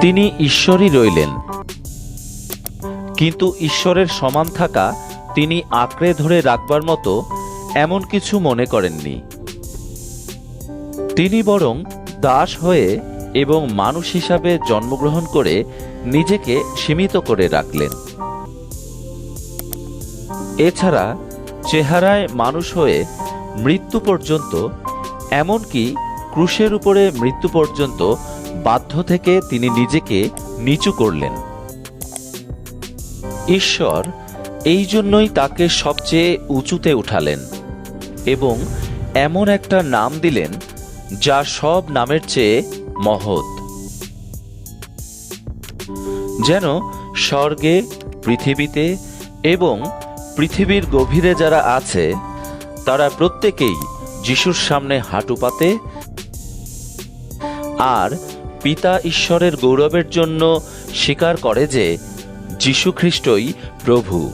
তিনি ঈশ্বরই রইলেন। কিন্তু ঈশ্বরের সমান থাকা তিনি আঁকড়ে ধরে রাখবার মতো এমন কিছু মনে করেননি। তিনি বরং দাস হয়ে এবং মানুষ হিসাবে জন্মগ্রহণ করে নিজেকে সীমিত করে রাখলেন। এছাড়া চেহারায় মানুষ হয়ে মৃত্যু পর্যন্ত, এমনকি ক্রুশের উপরে মৃত্যু পর্যন্ত বাধ্য থেকে তিনি নিজেকে নিচু করলেন। ঈশ্বর এই জন্যই তাকে সবচেয়ে উঁচুতে উঠালেন এবং এমন একটা নাম দিলেন যা সব নামের চেয়ে মহৎ। যেন স্বর্গে, পৃথিবীতে এবং পৃথিবীর গভীরে যারা আছে, তারা প্রত্যেকেই যিশুর সামনে হাঁটু পাতে আর পিতা ঈশ্বরের গৌরবের জন্য স্বীকার করে যে যীশুখ্রিস্টই প্রভু।